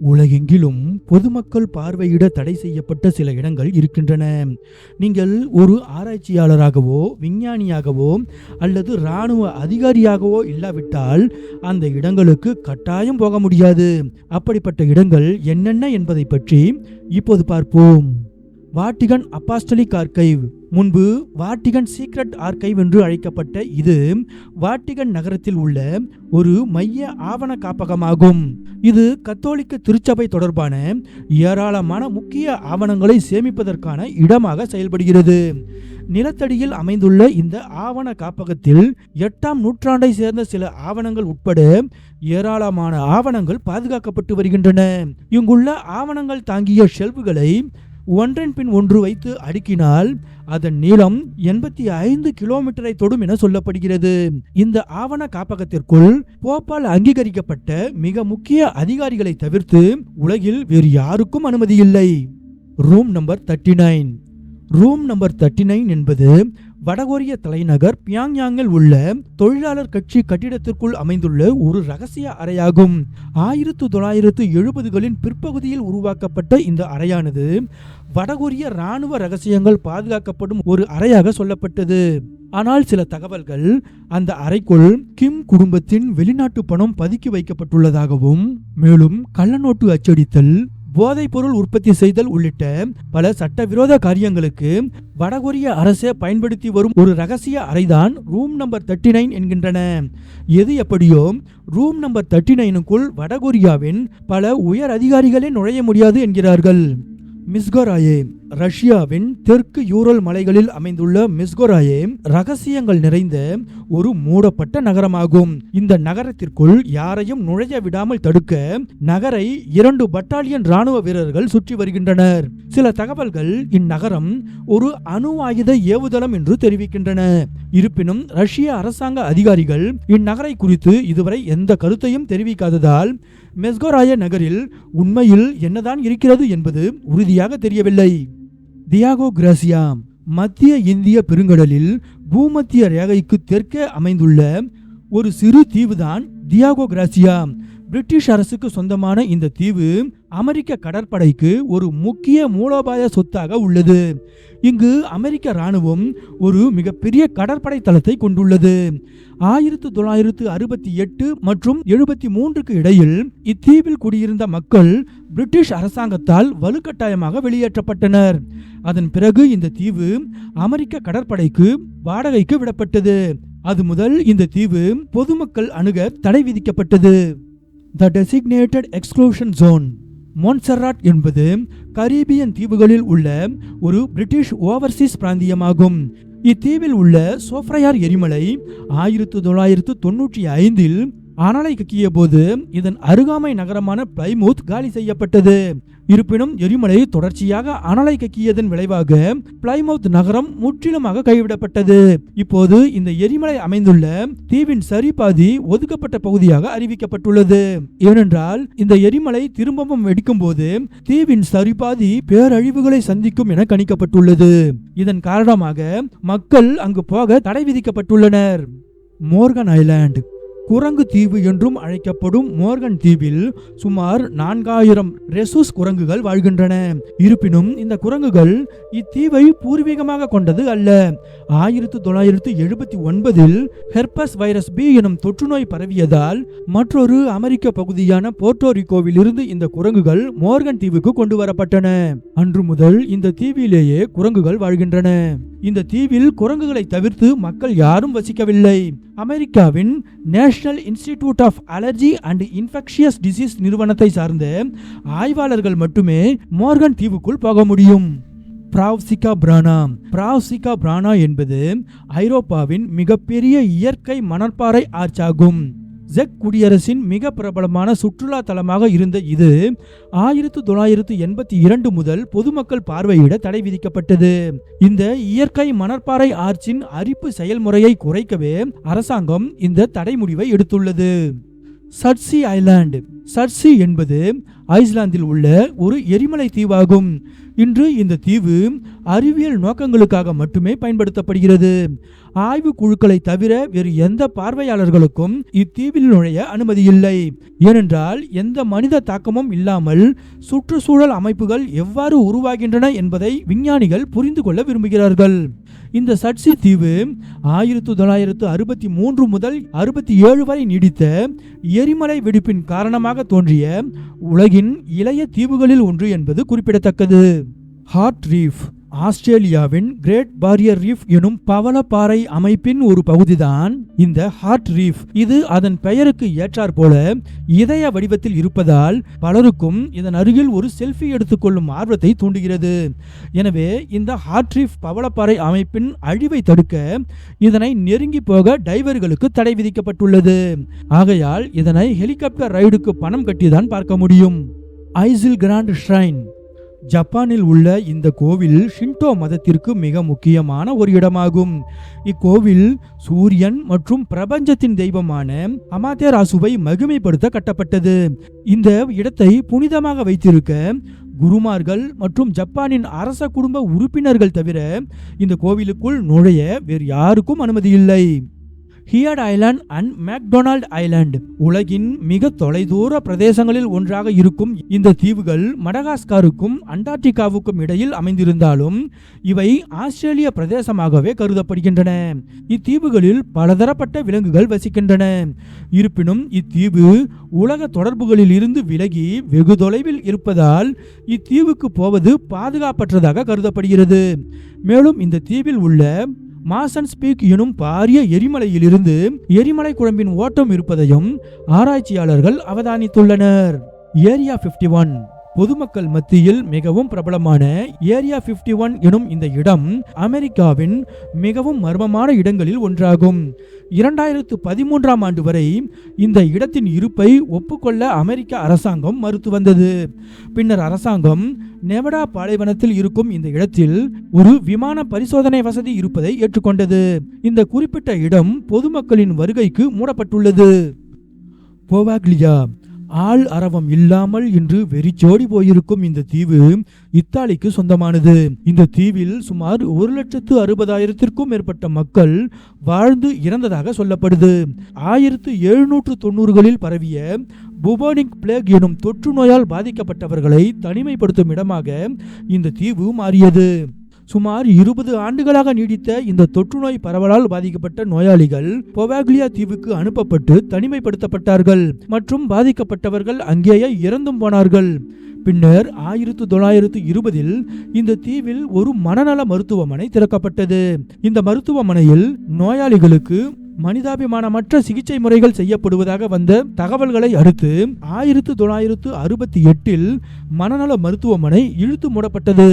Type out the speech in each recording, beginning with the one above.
உலகெங்கிலும் பொதுமக்கள் பார்வையிட தடை செய்யப்பட்ட சில இடங்கள் இருக்கின்றன. நீங்கள் ஒரு ஆராய்ச்சியாளராகவோ விஞ்ஞானியாகவோ அல்லது இராணுவ அதிகாரியாகவோ இல்லாவிட்டால் அந்த இடங்களுக்கு கட்டாயம் போக முடியாது. அப்படிப்பட்ட இடங்கள் என்னென்ன என்பதை பற்றி இப்போது பார்ப்போம். வாட்டிகன் அப்பாஸ்டலிக் ஆர்கைவ் முன்பு வாட்டிகன் சீக்ரெட் ஆர்கைவ் என்று அழைக்கப்பட்ட இது வாட்டிகன் நகரத்தில் உள்ள ஒரு மைய ஆவண காப்பகமாகும். இது கத்தோலிக்க திருச்சபை தொடர்பான ஏராளமான முக்கிய ஆவணங்களை சேமிப்பதற்கான இடமாக செயல்படுகிறது. நிலத்தடியில் அமைந்துள்ள இந்த ஆவண காப்பகத்தில் எட்டாம் நூற்றாண்டை சேர்ந்த சில ஆவணங்கள் உட்பட ஏராளமான ஆவணங்கள் பாதுகாக்கப்பட்டு வருகின்றன. இங்குள்ள ஆவணங்கள் தாங்கிய ஷெல்ஃபுகளை ஒன்றன் பின் ஒன்று வைத்து அடுக்கினால் அதன் நீளம் எண்பத்தி ஐந்து கிலோமீட்டரை தொடும் என சொல்லப்படுகிறது. இந்த ஆவண காப்பகத்திற்குள் போப்பால் அங்கீகரிக்கப்பட்ட மிக முக்கிய அதிகாரிகளை தவிர்த்து உலகில் வேறு யாருக்கும் அனுமதி இல்லை. Room number thirty nine room number thirty nine என்பது வடகொரிய தலைநகர் பியாங்யாங்கில் உள்ள தொழிலாளர் கட்சி கட்டிடத்திற்குள் அமைந்துள்ள ஒரு ரகசிய அறையாகும். ஆயிரத்து தொள்ளாயிரத்து எழுபதுகளின் பிற்பகுதியில் உருவாக்கப்பட்ட இந்த அறையானது வடகொரிய இராணுவ ரகசியங்கள் பாதுகாக்கப்படும் ஒரு அறையாக சொல்லப்பட்டது. ஆனால் சில தகவல்கள் அந்த அறைக்குள் கிம் குடும்பத்தின் வெளிநாட்டு பணம் பதுக்கி வைக்கப்பட்டுள்ளதாகவும் மேலும் கள்ளநோட்டு அச்சடித்தல் போதைப்பொருள் உற்பத்தி செய்தல் உள்ளிட்ட பல சட்டவிரோத காரியங்களுக்கு வடகொரிய அரசே பயன்படுத்தி வரும் ஒரு ரகசிய அறைதான் ரூம் நம்பர் தேர்ட்டி நைன் என்கின்றன. எது எப்படியோ ரூம் நம்பர் தேர்ட்டி நைனுக்குள் வடகொரியாவின் பல உயர் அதிகாரிகளே நுழைய முடியாது என்கிறார்கள். மிஸ்கோராயே ரஷ்யாவின் தெற்கு யூரல் மலைகளில் அமைந்துள்ள மிஸ்கோராயே ரகசியங்கள் நிறைந்த ஒரு மூடப்பட்ட நகரமாகும். இந்த நகரத்திற்குள் யாரையும் நுழைய விடாமல் தடுக்க நகரை இரண்டு பட்டாலியன் ராணுவ வீரர்கள் சுற்றி வருகின்றனர். சில தகவல்கள் இந்நகரம் ஒரு அணு ஆயுத ஏவுதளம் என்று தெரிவிக்கின்றன. இருப்பினும் ரஷ்ய அரசாங்க அதிகாரிகள் இந்நகரை குறித்து இதுவரை எந்த கருத்தையும் தெரிவிக்காததால் மெஸ்கோராய நகரில் உண்மையில் என்னதான் இருக்கிறது என்பது உறுதியாக தெரியவில்லை. தியாகோ கிராசியா மத்திய இந்திய பெருங்கடலில் பூமத்திய ரேகைக்கு தெற்கே அமைந்துள்ள ஒரு சிறு தீவுதான் தியாகோ கிராசியா பிரிட்டிஷ் அரசுக்கு சொந்தமான இந்த தீவு அமெரிக்க கடற்படைக்கு ஒரு முக்கிய மூலோபாய சொத்தாக உள்ளது. இங்கு அமெரிக்க இராணுவம் ஒரு மிகப்பெரிய கடற்படை தளத்தை கொண்டுள்ளது. ஆயிரத்து தொள்ளாயிரத்து அறுபத்தி எட்டு மற்றும் எழுபத்தி மூன்றுக்கு இடையில் இத்தீவில் குடியிருந்த மக்கள் பிரிட்டிஷ் அரசாங்கத்தால் வலுக்கட்டாயமாக வெளியேற்றப்பட்டனர். அதன் பிறகு இந்த தீவு அமெரிக்க கடற்படைக்கு வாடகைக்கு விடப்பட்டது. அது முதல் இந்த தீவு பொதுமக்கள் அணுக தடை விதிக்கப்பட்டது. The designated exclusion zone Montserrat என்பது கரீபியன் தீவுகளில் உள்ள ஒரு பிரிட்டிஷ் ஓவர்சீஸ் பிராந்தியமாகும். இத்தீவில் உள்ள சோஃப்ரையார் எரிமலை ஆயிரத்து தொள்ளாயிரத்து தொன்னூற்றி ஐந்தில் அனலை கக்கிய போது இதன் அருகாமை நகரமான பிளைமூத் காலி செய்யப்பட்டது. இருப்பினும் எரிமலை தொடர்ச்சியாக அனலை கக்கியதன் விளைவாக பிளைமவுத் நகரம் முற்றிலுமாக கைவிடப்பட்டது. இப்போது இந்த எரிமலை அமைந்துள்ள தீவின் சரிபாதி ஒதுக்கப்பட்ட பகுதியாக அறிவிக்கப்பட்டுள்ளது. ஏனென்றால் இந்த எரிமலை திரும்பவும் வெடிக்கும் போது தீவின் சரிபாதி பேரழிவுகளை சந்திக்கும் என கணிக்கப்பட்டுள்ளது. இதன் காரணமாக மக்கள் அங்கு போக தடை விதிக்கப்பட்டுள்ளனர். மோர்கன் ஐலாண்ட் குரங்கு தீவு என்றும் அழைக்கப்படும் மோர்கன் தீவில் சுமார் நான்காயிரம் ரெசூஸ் குரங்குகள் வாழ்கின்றன. இருப்பினும் இந்த குரங்குகள் இத்தீவை பூர்வீகமாக கொண்டது அல்ல. ஆயிரத்து தொள்ளாயிரத்து எழுபத்தி ஒன்பதில் ஹெர்பஸ் வைரஸ் பி எனும் தொற்றுநோய் பரவியதால் மற்றொரு அமெரிக்க பகுதியான போர்ட்டோரிக்கோவிலிருந்து இந்த குரங்குகள் மோர்கன் தீவுக்கு கொண்டு வரப்பட்டன. அன்று முதல் இந்த தீவிலேயே குரங்குகள் வாழ்கின்றன. இந்த தீவில் குரங்குகளை தவிர்த்து மக்கள் யாரும் வசிக்கவில்லை. அமெரிக்காவின் national institute of allergy and infectious disease நிறுவனத்தை சார்ந்த ஆய்வாளர்கள் மட்டுமே மோர்கன் தீவுக்குள் போக முடியும். பிராவ்சிகா பிரானா பிராவ்சிகா பிரானா என்பது ஐரோப்பாவின் மிகப்பெரிய இயற்கை மணற்பாறை ஆர்ச்சாகும். ஜெக் குடியரசின் மிக பிரபலமான சுற்றுலா தலமாக இருந்த இது ஆயிரத்து தொள்ளாயிரத்து எண்பத்தி இரண்டு முதல் பொதுமக்கள் பார்வையிட தடை விதிக்கப்பட்டது. இந்த இயற்கை மணற்பாறை ஆர்ச்சின் அரிப்பு செயல்முறையை குறைக்கவே அரசாங்கம் இந்த தடை முடிவை எடுத்துள்ளது. Cersei island. சர்சி என்பது ஐஸ்லாந்தில் உள்ள ஒரு எரிமலை தீவாகும். இன்று இந்த தீவு அறிவியல் நோக்கங்களுக்காக மட்டுமே பயன்படுத்தப்படுகிறது. ஆய்வு குழுக்களை தவிர வேறு எந்த பார்வையாளர்களுக்கும் இத்தீவில் நுழைய அனுமதி இல்லை. ஏனென்றால் எந்த மனித தாக்கமும் இல்லாமல் சுற்றுச்சூழல் அமைப்புகள் எவ்வாறு உருவாகின்றன என்பதை விஞ்ஞானிகள் புரிந்து கொள்ள விரும்புகிறார்கள். இந்த சட்சி தீவு ஆயிரத்து தொள்ளாயிரத்து அறுபத்தி மூன்று முதல் அறுபத்தி ஏழு வரை நீடித்த எரிமலை வெடிப்பின் காரணமாக தோன்றிய உலகின் இளைய தீவுகளில் ஒன்று என்பது குறிப்பிடத்தக்கது. ஹார்ட் ரீஃப் ஆஸ்திரேலியாவின் கிரேட் பாரியர் ரீஃப் எனும் பவளப்பாறை அமைப்பின் ஒரு பகுதிதான் இந்த ஹார்ட் ரீஃப். இது அதன் பெயருக்கு ஏற்றாற் போல இதய வடிவத்தில் இருப்பதால் பலருக்கும் இதன் அருகில் ஒரு செல்ஃபி எடுத்துக்கொள்ளும் ஆர்வத்தை தூண்டுகிறது. எனவே இந்த ஹார்ட் ரீஃப் பவளப்பாறை அமைப்பின் அழிவை தடுக்க இதனை நெருங்கி போக டைவர்களுக்கு தடை விதிக்கப்பட்டுள்ளது. ஆகையால் இதனை ஹெலிகாப்டர் ரைடுக்கு பணம் கட்டிதான் பார்க்க முடியும். ஐசில் கிராண்ட் ஷ்ரைன். ஜப்பானில் உள்ள இந்த கோவில் ஷின்டோ மதத்திற்கு மிக முக்கியமான ஒரு இடமாகும். இக்கோவில் சூரியன் மற்றும் பிரபஞ்சத்தின் தெய்வமான அமாதேராசுவை மகிமைப்படுத்த கட்டப்பட்டது. இந்த இடத்தை புனிதமாக வைத்திருக்க குருமார்கள் மற்றும் ஜப்பானின் அரச குடும்ப உறுப்பினர்கள் தவிர இந்த கோவிலுக்குள் நுழைய வேறு யாருக்கும் அனுமதி இல்லை. Heard Island and McDonald Island உலகின் மிக தொலைதூர பிரதேசங்களில் ஒன்றாக இருக்கும் இந்த தீவுகள் மடகாஸ்காருக்கும் அண்டார்டிகாவுக்கும் இடையில் அமைந்திருந்தாலும் இவை ஆஸ்திரேலிய பிரதேசமாகவே கருதப்படுகின்றன. இத்தீவுகளில் பலதரப்பட்ட விலங்குகள் வசிக்கின்றன. இருப்பினும் இத்தீவு உலக தொடர்புகளில் இருந்து விலகி வெகு தொலைவில் இருப்பதால் இத்தீவுக்கு போவது பாதுகாப்பற்றதாக கருதப்படுகிறது. மேலும் இந்த தீவில் உள்ள மாசன் ஸ்பீக் எனும் பாரிய எரிமலையிலிருந்து எரிமலை குழம்பின் ஓட்டம் இருப்பதையும் ஆராய்ச்சியாளர்கள் அவதானித்துள்ளனர். ஏரியா 51 ஒன் பொதுமக்கள் மத்தியில் மிகவும் பிரபலமான ஏரியா 51 ஒன் எனும் இந்த இடம் அமெரிக்காவின் மிகவும் மர்மமான இடங்களில் ஒன்றாகும். இரண்டாயிரத்து பதிமூன்றாம் ஆண்டு வரை இந்த இடத்தின் இருப்பை ஒப்புக்கொள்ள அமெரிக்க அரசாங்கம் மறுத்து வந்தது. பின்னர் அரசாங்கம் நெவடா பாலைவனத்தில் இருக்கும் இந்த இடத்தில் ஒரு விமான பரிசோதனை வசதி இருப்பதை ஏற்றுக்கொண்டது. இந்த குறிப்பிட்ட இடம் பொதுமக்களின் வருகைக்கு மூடப்பட்டுள்ளது. போவாக்லியா ஆள் அரவம் இல்லாமல் இன்று வெறிச்சோடி போயிருக்கும் இந்த தீவு இத்தாலிக்கு சொந்தமானது. இந்த தீவில் சுமார் ஒரு லட்சத்து அறுபதாயிரத்திற்கும் மேற்பட்ட மக்கள் வாழ்ந்து இறந்ததாக சொல்லப்படுது. ஆயிரத்து எழுநூற்று தொண்ணூறுகளில் பரவிய புபானிக் பிளேக் எனும் தொற்று நோயால் பாதிக்கப்பட்டவர்களை தனிமைப்படுத்தும் இடமாக இந்த தீவு மாறியது. சுமார் இருபது ஆண்டுகளாக நீடித்த இந்த தொற்றுநோய் பரவலால் பாதிக்கப்பட்ட நோயாளிகள் பொவாக்லியா தீவுக்கு அனுப்பப்பட்டு தனிமைப்படுத்தப்பட்டார்கள் மற்றும் பாதிக்கப்பட்டவர்கள் அங்கேயே இறந்தும் போனார்கள். பின்னர் ஆயிரத்து தொள்ளாயிரத்து இருபதில் இந்த தீவில் ஒரு மனநல மருத்துவமனை திறக்கப்பட்டது. இந்த மருத்துவமனையில் நோயாளிகளுக்கு மனிதாபிமானமற்ற சிகிச்சை முறைகள் செய்யப்படுவதாக வந்த தகவல்களை அடுத்து ஆயிரத்து தொள்ளாயிரத்து அறுபத்தி எட்டில் மனநல மருத்துவமனை இழுத்து மூடப்பட்டது.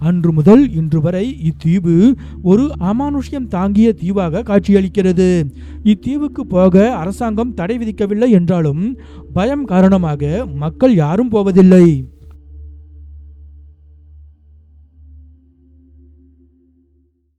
அன்று முதல் இன்று வரை இத்தீவு ஒரு அமானுஷ்யம் தாங்கிய தீவாக காட்சியளிக்கிறது. இத்தீவுக்கு போக அரசாங்கம் தடை விதிக்கவில்லை என்றாலும் பயம் காரணமாக மக்கள் யாரும் போவதில்லை.